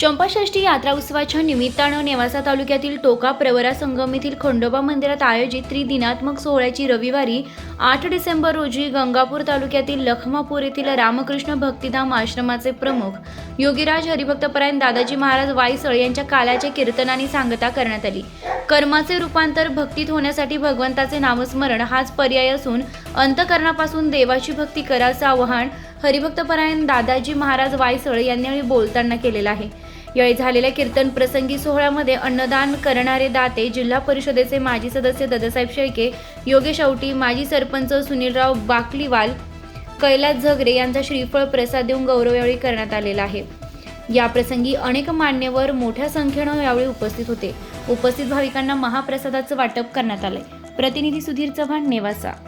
चंपाषष्ठी यात्रा उत्सवाच्या निमित्तानं नेवासा तालुक्यातील टोका प्रवरा संगम येथील खंडोबा मंदिरात आयोजित त्रिदिनात्मक सोहळ्याची रविवारी आठ डिसेंबर रोजी गंगापूर तालुक्यातील लखमापूर येथील रामकृष्ण भक्तिधाम आश्रमाचे प्रमुख योगीराज हरिभक्तपरायण दादाजी महाराज वायसळ यांच्या काल्याच्या कीर्तनाने सांगता करण्यात आली. कर्माचे रूपांतर भक्तीत होण्यासाठी भगवंताचे नामस्मरण हाच पर्याय असून अंतकरणापासून देवाची भक्ती करायचं आवाहन हरिभक्तपरायण दादाजी महाराज वायसळ यांनी यावेळी बोलताना केलेलं आहे. यावेळी झालेल्या कीर्तन प्रसंगी सोहळ्यामध्ये अन्नदान करणारे दाते जिल्हा परिषदेचे माजी सदस्य दादासाहेब शेळके योगेश औटी माजी सरपंच सुनीलराव बाकलीवाल कैलास झगरे यांचा श्रीफळ प्रसाद देऊन गौरव यावेळी करण्यात आलेला आहे. या प्रसंगी अनेक मान्यवर मोठ्या संख्येनं यावेळी उपस्थित होते. उपस्थित भाविकांना महाप्रसादाचं वाटप करण्यात आलंय. प्रतिनिधी सुधीर चव्हाण नेवासा.